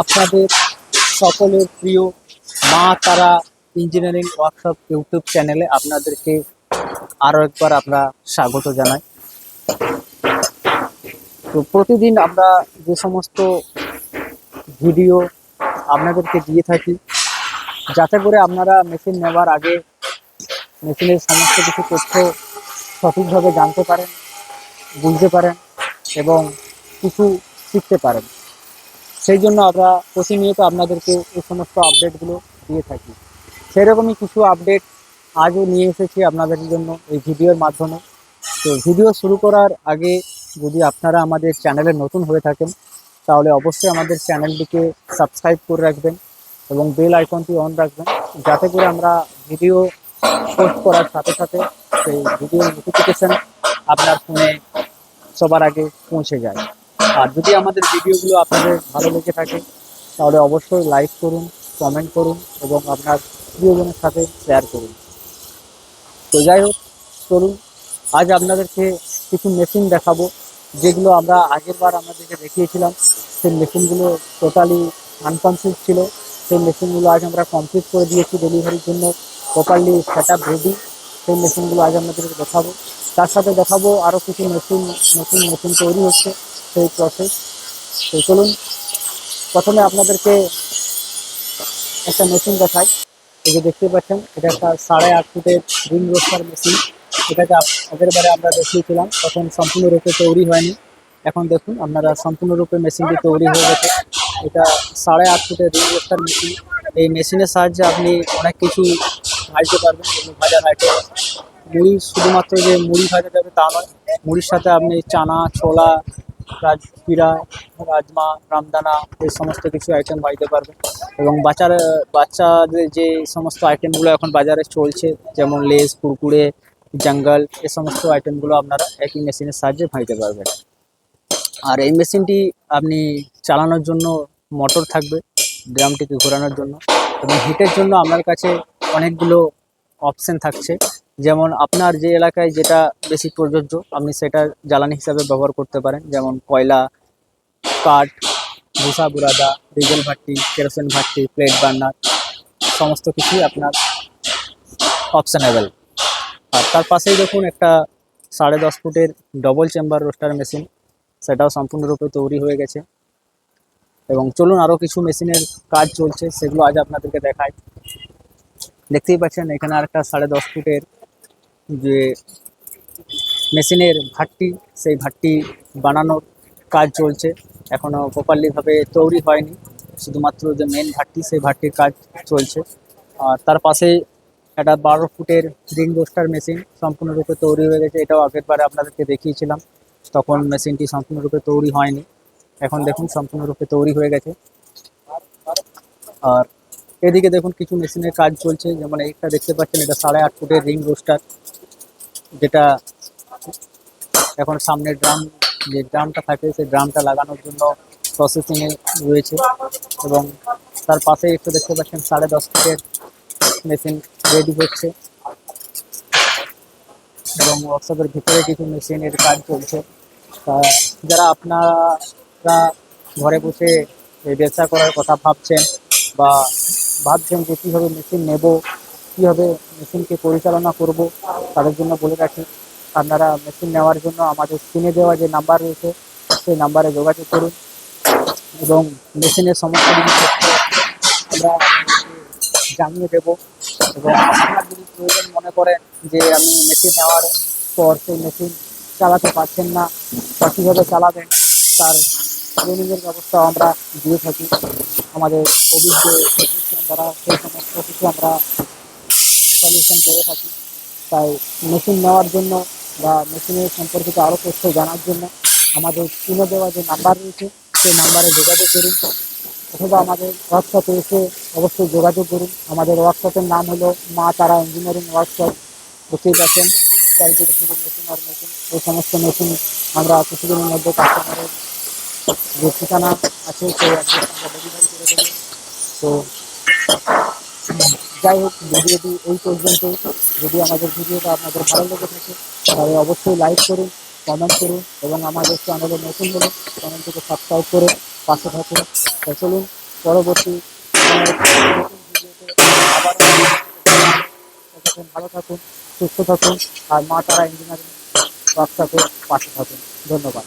আপনাদের সকলের প্রিয় মা তারা ইঞ্জিনিয়ারিং ওয়ার্কশপ ইউটিউব চ্যানেলে আপনাদেরকে আরও একবার আমরা স্বাগত জানাই। তো প্রতিদিন আমরা যে সমস্ত ভিডিও আপনাদেরকে দিয়ে থাকি, যাতে করে আপনারা মেশিন নেওয়ার আগে মেশিনের সমস্ত কিছু তথ্য সঠিকভাবে জানতে পারেন, বুঝতে পারেন এবং কিছু শিখতে পারেন। সেই জন্য আমরা প্রতিনিয়ত আপনাদেরকে এই সমস্ত আপডেটগুলো দিয়ে থাকি। সেরকমই কিছু আপডেট আজও নিয়ে এসেছি আপনাদের জন্য এই ভিডিওর মাধ্যমে। তো ভিডিও শুরু করার আগে যদি আপনারা আমাদের চ্যানেলে নতুন হয়ে থাকেন, তাহলে অবশ্যই আমাদের চ্যানেলটিকে সাবস্ক্রাইব করে রাখবেন এবং বেল আইকনটি অন রাখবেন, যাতে করে আমরা ভিডিও পোস্ট করার সাথে সাথে সেই ভিডিও নোটিফিকেশন আপনার ফোনে সবার আগে পৌঁছে যায়। আর যদি আমাদের ভিডিওগুলো আপনাদের ভালো লেগে থাকে, তাহলে অবশ্যই লাইক করুন কমেন্ট করুন, এবং আপনার প্রিয়জনের সাথে শেয়ার করুন। তো যাই হোক, চলুন, আজ আপনাদেরকে কিছু মেশিন দেখাবো, যেগুলো আমরা আগের বার আপনাদেরকে দেখিয়েছিলাম। সেই মেশিনগুলো টোটালি আনকমপ্লিট ছিল। সেই মেশিনগুলো আজ আমরা কমপ্লিট করে দিয়েছি ডেলিভারির জন্য। প্রপারলি সেট আপ রেডি সেই মেশিনগুলো আজ আপনাদেরকে দেখাবো। তার সাথে দেখাবো আরও কিছু নতুন নতুন মেশিন তৈরি হচ্ছে। সেই প্রসেস তো চলুন, প্রথমে আপনাদেরকে একটা মেশিন দেখাই। এই যে দেখতে পাচ্ছেন, এটা একটা সাড়ে আট ফুটের রিং রোস্টার মেশিন এটাকে আগের বারে আমরা দেখিয়েছিলাম, তখন সম্পূর্ণরূপে তৈরি হয়নি। এখন দেখুন, আপনারা সম্পূর্ণরূপে মেশিনটি তৈরি হয়ে গেছে। এটা সাড়ে আট ফুটের রিং রোস্টার মেশিন এই মেশিনের সাহায্যে আপনি অনেক কিছু ভাজতে পারবেন যেগুলো ভাজার আইটেম মুড়ি শুধুমাত্র যে মুড়ি ভাজা যাবে তা নয়, মুড়ির সাথে আপনি চানা, ছোলা রাজপিরা, রাজমা, রামদানা, এই সমস্ত কিছু আইটেম ভাজতে পারবেন এবং বাচ্চার, বাচ্চাদের যে সমস্ত আইটেমগুলো এখন বাজারে চলছে, যেমন লেস কুরকুরে, জঙ্গল এ সমস্ত আইটেমগুলো আপনারা একই মেশিনের সাহায্যে ভাজতে পারবেন। আর এই মেশিনটি আপনি চালানোর জন্য মোটর থাকবে ড্রামটিকে ঘোরানোর জন্য। এবং হিটের জন্য আপনার কাছে অনেকগুলো অপশন থাকছে। যেমন আপনার যে এলাকায় যেটা বেশি প্রযোজ্য, আপনি সেটা জ্বালানি হিসাবে ব্যবহার করতে পারেন। যেমন কয়লা, কাঠ ভূষা বুরাদা, ডিজেল ভাট্টি, কেরোসিন ভাট্টি, প্লেট বার্নার, সমস্ত কিছুই আপনার অপশনেবল। আর তার পাশেই দেখুন একটা সাড়ে দশ ফুটের ডবল চেম্বার রোস্টার মেশিন সেটাও সম্পূর্ণরূপে তৈরি হয়ে গেছে। এবং চলুন আরও কিছু মেশিনের কাজ চলছে, সেগুলো আজ আপনাদেরকে দেখায় দেখতেই পাচ্ছেন, এখানে আরেকটা সাড়ে দশ ফুটের যে মেশিনের ভাট্টি, সেই ভাট্টি বানানোর কাজ চলছে। এখনও প্রপারলিভাবে তৈরি হয়নি। শুধুমাত্র যে মেন ভাট্টি, সেই ভাটটির কাজ চলছে। আর তার পাশে একটা বারো ফুটের রিং রোস্টার মেশিন সম্পূর্ণরূপে তৈরি হয়ে গেছে। এটাও আগের বারে আপনাদেরকে দেখিয়েছিলাম। তখন মেশিনটি সম্পূর্ণরূপে তৈরি হয়নি। এখন দেখুন, সম্পূর্ণরূপে তৈরি হয়ে গেছে। আর এদিকে দেখুন কিছু মেশিনের কাজ চলছে, যেমন এইটা দেখতে পাচ্ছেন, এটা সাড়ে আট ফুটের রিং রোস্টার, যেটা এখন সামনের ড্রাম, যে ড্রামটা থাকে, সেই ড্রামটা লাগানোর জন্য প্রসেসিংয়ে রয়েছে এবং তার পাশে একটু দেখতে পাচ্ছেন সাড়ে দশ ফুটের মেশিন রেডি হচ্ছে এবং ওয়ার্কশপের ভিতরে কিছু মেশিনের কাজ চলছে। যারা আপনারা ঘরে বসে ব্যবসা করার কথা ভাবছেন বা ভাবছেন যে কীভাবে মেশিন নেব, কীভাবে মেশিনকে পরিচালনা করব, তাদের জন্য বলে রাখি। আপনারা মেশিন নেওয়ার জন্য আমাদের স্ক্রিনে দেওয়া যে নাম্বার রয়েছে, সেই নাম্বারে যোগাযোগ করুন এবং মেশিনের সমস্ত আমরা জানিয়ে দেব। এবং আপনার যদি প্রয়োজন মনে করেন যে আমি মেশিন নেওয়ার পর সেই মেশিন চালাতে পারছেন না, বা কীভাবে চালাবেন, তার ট্রেনিংয়ের ব্যবস্থা আমরা দিয়ে থাকি। আমাদের অভিজ্ঞ টেকনিশিয়ান দ্বারা সেই সমস্ত কিছু আমরা সলিউশন করে থাকি। তাই মেশিন নেওয়ার জন্য বা মেশিনের সম্পর্কিত আরও তথ্য জানার জন্য আমাদের স্ক্রিনে দেওয়া যে নাম্বার রয়েছে, সেই নাম্বারে যোগাযোগ করুন। অথবা আমাদের ওয়ার্কশপে এসে অবশ্যই যোগাযোগ করুন। আমাদের ওয়ার্কশপের নাম হলো মা তারা ইঞ্জিনিয়ারিং ওয়ার্কশপ বুঝতেই পারছেন মেশিন আর মেশিন এই সমস্ত মেশিন আমরা কিছুদিনের মধ্যে কাস্টমারের যে ঠিকানা আছে দেবো। তো, যাই হোক, ভিডিওটি এই পর্যন্তই যদি আমাদের ভিডিওটা আপনাদের ভালো লেগে থাকে, তাহলে অবশ্যই লাইক করুন কমেন্ট করুন, এবং আমাদের চ্যানেলে নতুন হলে চ্যানেলটিকে সাবস্ক্রাইব করে পাশে থাকুন। তো চলুন, পরবর্তী ভালো থাকুন, সুস্থ থাকুন, আর মা তারা ইঞ্জিনিয়ারিং ওয়ার্কশপের পাশে থাকুন। ধন্যবাদ।